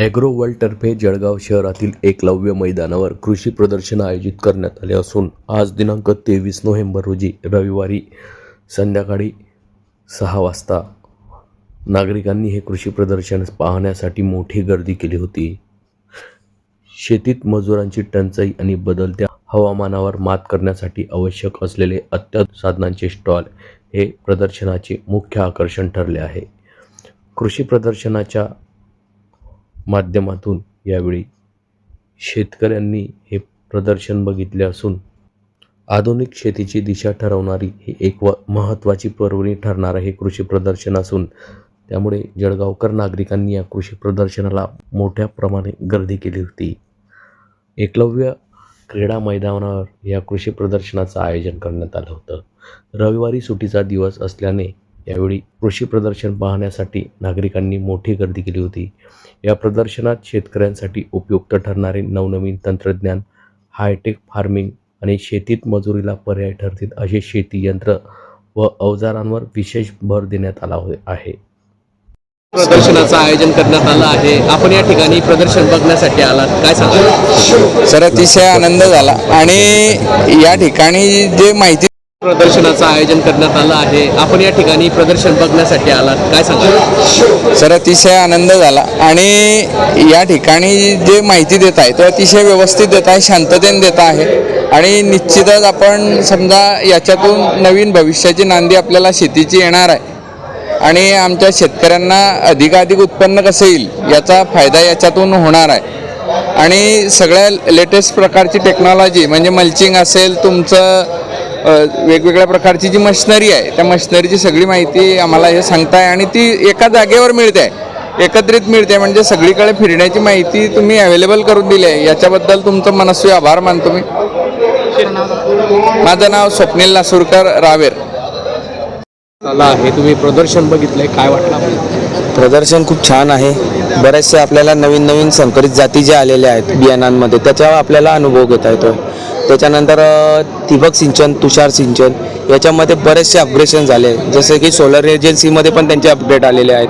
ॲग्रोवर्ल्डतर्फे जळगाव शहरातील एकलव्य मैदानावर कृषी प्रदर्शन आयोजित करण्यात आले असून आज दिनांक तेवीस नोव्हेंबर रोजी रविवारी संध्याकाळी सहा वाजता नागरिकांनी हे कृषी प्रदर्शन पाहण्यासाठी मोठी गर्दी केली होती. शेतीत मजुरांची टंचाई आणि बदलत्या हवामानावर मात करण्यासाठी आवश्यक असलेले अत्याधुनिक साधनांचे स्टॉल हे प्रदर्शनाचे मुख्य आकर्षण ठरले आहे. कृषी प्रदर्शनाच्या माध्यमातून यावेळी शेतकऱ्यांनी हे प्रदर्शन बघितले असून आधुनिक शेतीची दिशा ठरवणारी ही एक व महत्त्वाची पर्वणी ठरणारं हे कृषी प्रदर्शन असून त्यामुळे जळगावकर नागरिकांनी या कृषी प्रदर्शनाला मोठ्या प्रमाणे गर्दी केली होती. एकलव्य क्रीडा मैदानावर या कृषी प्रदर्शनाचं आयोजन करण्यात आलं होतं. रविवारी सुट्टीचा दिवस असल्याने यावेळी कृषी प्रदर्शन पाहण्यासाठी नागरिकांनी मोठी गर्दी केली होती. या प्रदर्शनात शेतकऱ्यांसाठी उपयुक्त ठरणारे नवनवीन तंत्रज्ञान हायटेक फार्मिंग आणि शेतीत मजुरीला पर्याय ठरतील असे शेती यंत्र व अवजारांवर विशेष भर देण्यात आला हो- आहे. प्रदर्शनाचं आयोजन करण्यात आलं आहे. आपण या ठिकाणी प्रदर्शन बघण्यासाठी आलात. काय सांगा सर अतिशय आनंद झाला. आणि या ठिकाणी जे माहिती प्रदर्शनाचं आयोजन करण्यात आलं आहे. आपण या ठिकाणी प्रदर्शन बघण्यासाठी आलात. काय सांगा सर अतिशय आनंद झाला. आणि या ठिकाणी जे माहिती देत आहे तो अतिशय व्यवस्थित देत आहे शांततेने देत आहे. आणि निश्चितच आपण समजा याच्यातून नवीन भविष्याची नांदी आपल्याला शेतीची येणार आहे. आणि आमच्या शेतकऱ्यांना अधिकाधिक उत्पन्न कसं येईल याचा फायदा याच्यातून होणार आहे. आणि सगळ्या लेटेस्ट प्रकारची टेक्नॉलॉजी म्हणजे मल्चिंग असेल तुमचं वेगवेगळ्या प्रकारची जी मशिनरी आहे त्या मशिनरीची सगळी माहिती आम्हाला हे सांगताय आणि ती एका जागेवर मिळते. एकत्रित मिळते म्हणजे सगळीकडे फिरण्याची माहिती तुम्ही अवेलेबल करून दिली आहे. याच्याबद्दल तुमचं मनस्वी आभार मानतो मी. माझं नाव स्वप्नील लासूरकर रावेर. आलं आहे. तुम्ही प्रदर्शन बघितलंय. काय वाटलं प्रदर्शन खूप छान आहे. बरेचसे आपल्याला नवीन नवीन संकरित जाती ज्या आलेल्या आहेत बियाणांमध्ये त्याच्यावर आपल्याला अनुभव घेता येतो. त्याच्यानंतर ठिबक सिंचन तुषार सिंचन याच्यामध्ये बरेचसे अपग्रेशन झाले. आहेत जसे की सोलर एजन्सीमध्ये पण त्यांचे अपडेट आलेले आहेत.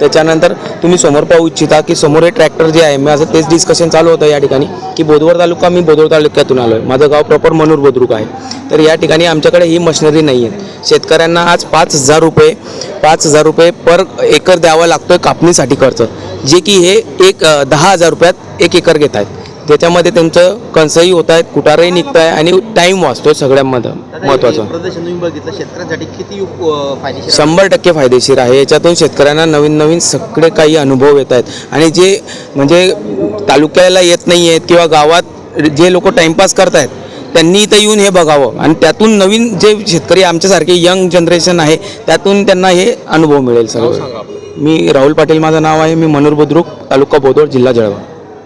त्याच्यानंतर तुम्ही समोर पाहू इच्छिता की समोर हे ट्रॅक्टर जे आहे माझं तेच डिस्कशन चालू होतं या ठिकाणी की बोदवड तालुका मी बोदवड तालुक्यातून आलो आहे माझं गाव प्रॉपर मनूर बुद्रुक आहे. तर या ठिकाणी आमच्याकडे ही मशिनरी नाही आहे शेतकऱ्यांना आज पाच हजार रुपये पाच हजार रुपये पर एकर द्यावा लागतो आहे कापणीसाठी खर्च. जे की हे एक दहा हजार रुपयात एक एकर घेत आहेत. त्याच्यामध्ये त्यांचं कणसंही होत आहेत कुटारही निघत आहे आणि टाईम वाचतोय सगळ्यामध्ये महत्त्वाचं. प्रदर्शन तुम्ही बघितलं शेतकऱ्यांसाठी किती उप- अं, फायदेशीर आहे? शंभर टक्के फायदेशीर आहे. याच्यातून शेतकऱ्यांना नवीन नवीन सगळे काही अनुभव येत आहेत. आणि जे म्हणजे तालुक्याला येत नाही आहेत किंवा गावात जे लोक टाईमपास करत आहेत त्यांनी इथं येऊन हे बघावं. आणि त्यातून नवीन जे शेतकरी आमच्यासारखे यंग जनरेशन आहे त्यातून त्यांना हे अनुभव मिळेल सगळं. मी राहुल पाटील माझं नाव आहे. मी मनोर बुद्रुक तालुका बोदोड जिल्हा जळगाव.